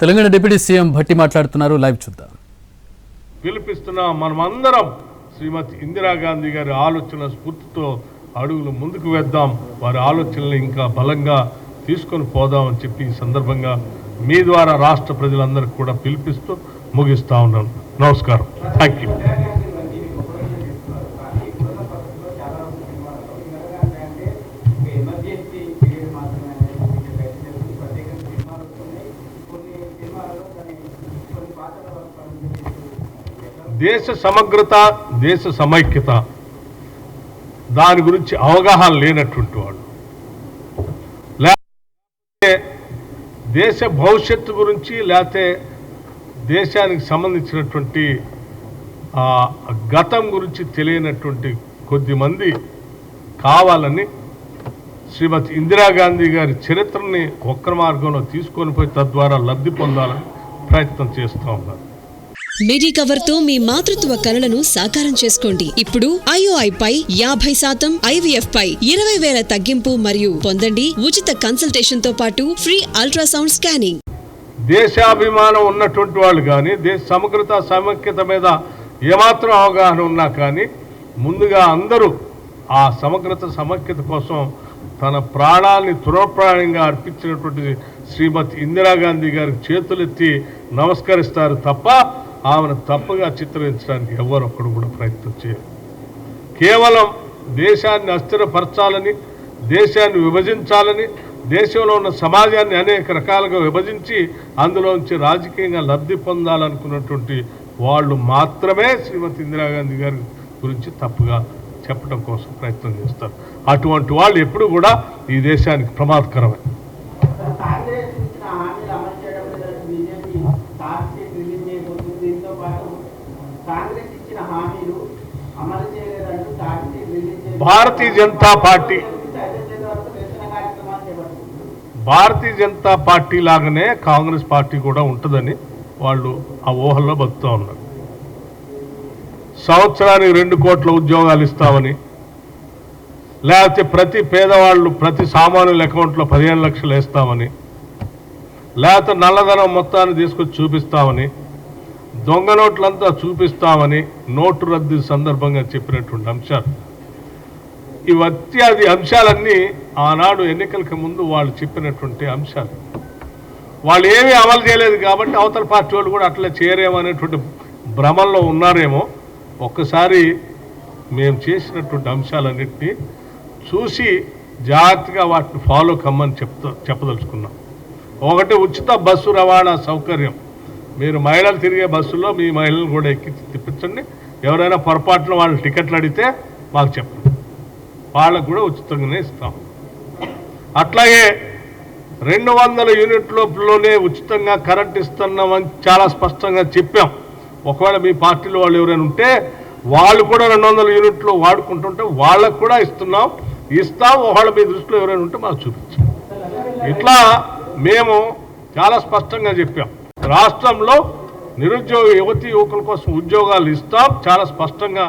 Telangana deputy CM Bhatti మాట్లాడుతున్నారు. Live చూద్దాం. పిలిపిస్తున్న మనమందరం శ్రీమతి ఇందిరాగాంధీ గారి ఆలోచన స్ఫూర్తితో అడుగులు ముందుకు వేద్దాం. వారి ఆలోచనలు ఇంకా బలంగా తీసుకొని పోదామని చెప్పి ఈ సందర్భంగా మీ ద్వారా రాష్ట్ర ప్రజలందరికీ కూడా పిలిపిస్తూ ముగిస్తూ ఉన్నాను నమస్కారం. థ్యాంక్ యూ దేశ సమగ్రత దేశ సమైక్యత. దాని గురించి అవగాహన లేనటువంటి వాళ్ళు లేకపోతే దేశ భవిష్యత్తు గురించి లేకపోతే దేశానికి సంబంధించినటువంటి గతం గురించి తెలియనటువంటి కొద్దిమంది కావాలని శ్రీమతి ఇందిరాగాంధీ గారి చరిత్రని ఒక్క మార్గంలో తీసుకొని పోయి తద్వారా లబ్ధి పొందాలని ప్రయత్నం చేస్తూ ఉన్నారు. మిడి కవర్తో మీ మాతృత్వ కలలను సాకారం చేసుకోండి. ఇప్పుడు ఐఓఐ పై యాభై శాతం ఐవీఎఫ్ పై ఇరవై వేల తగ్గింపు మరియు పొందండి ఉచిత కన్సల్టేషన్తో పాటు ఫ్రీ అల్ట్రాసౌండ్ స్కానింగ్ దేశాభిమానం ఉన్నటువంటి వాళ్ళు కానీ దేశ సమగ్రత సమైక్యత మీద ఏమాత్రం అవగాహన ఉన్నా కానీ ముందుగా అందరూ ఆ సమగ్రత సమైక్యత కోసం తన ప్రాణాల్ని తురప్రాణంగా అర్పించినటువంటి శ్రీమతి ఇందిరాగాంధీ గారికి చేతులెత్తి నమస్కరిస్తారు తప్ప ఆమెను తప్పుగా చిత్రించడానికి ఎవరొక్కడు కూడా ప్రయత్నం చేయరు. కేవలం దేశాన్ని అస్థిరపరచాలని దేశాన్ని విభజించాలని దేశంలో ఉన్న సమాజాన్ని అనేక రకాలుగా విభజించి అందులోంచి రాజకీయంగా లబ్ధి పొందాలనుకున్నటువంటి వాళ్ళు మాత్రమే శ్రీమతి ఇందిరాగాంధీ గారి గురించి తప్పుగా చెప్పడం కోసం ప్రయత్నం చేస్తారు. అటువంటి వాళ్ళు ఎప్పుడు కూడా ఈ దేశానికి ప్రమాదకరమే కాంగ్రెస్ ఇచ్చిన హామీలు అమలు చేయడంలో బీజేపీ చేయబోతుంది దీంతో పాటు కాంగ్రెస్ ఇచ్చిన హామీలు అమలు చేయలేదంటూ భారతీయ జనతా పార్టీ భారతీయ జనతా పార్టీ లాగానే కాంగ్రెస్ పార్టీ కూడా ఉంటుందని వాళ్ళు ఆ ఊహల్లో బతుకుతూ ఉన్నారు. సంవత్సరానికి రెండు కోట్ల ఉద్యోగాలు ఇస్తామని లేకపోతే ప్రతి పేదవాళ్ళు ప్రతి సామాన్యుల అకౌంట్లో పదిహేను లక్షలు వేస్తామని లేకపోతే నల్లధనం మొత్తాన్ని తీసుకొచ్చి చూపిస్తామని దొంగ నోట్లంతా చూపిస్తామని నోటు రద్దు సందర్భంగా చెప్పినటువంటి అంశాలు. ఈ అత్యాది అంశాలన్నీ ఆనాడు ఎన్నికలకు ముందు వాళ్ళు చెప్పినటువంటి అంశాలు. వాళ్ళు ఏమీ అమలు చేయలేదు కాబట్టి అవతల పార్టీ వాళ్ళు కూడా అట్లా చేయరేమో అనేటువంటి భ్రమంలో ఉన్నారేమో. ఒక్కసారి మేము చేసినటువంటి అంశాలన్నింటినీ చూసి జాగ్రత్తగా వాటిని ఫాలో కమ్మని చెప్తా చెప్పదలుచుకున్నాం. ఒకటి ఉచిత బస్సు రవాణా సౌకర్యం. మీరు మహిళలు తిరిగే బస్సులో మీ మహిళలు కూడా ఎక్కి తిప్పించండి. ఎవరైనా పొరపాటున వాళ్ళు టికెట్లు అడిగితే మాకు చెప్పండి. వాళ్ళకు కూడా ఉచితంగానే ఇస్తాం. అట్లాగే రెండు వందల యూనిట్లలోనే ఉచితంగా కరెంట్ ఇస్తున్నామని చాలా స్పష్టంగా చెప్పాం. ఒకవేళ మీ పార్టీలో వాళ్ళు ఎవరైనా ఉంటే వాళ్ళు కూడా రెండు వందల యూనిట్లు వాడుకుంటుంటే వాళ్ళకు కూడా ఇస్తున్నాం. ఇస్తాం. ఒకవేళ మీ దృష్టిలో ఎవరైనా ఉంటే మాకు చూపించాం ఇట్లా మేము చాలా స్పష్టంగా చెప్పాం. రాష్ట్రంలో నిరుద్యోగ యువతి యువకుల కోసం ఉద్యోగాలు ఇస్తాం. చాలా స్పష్టంగా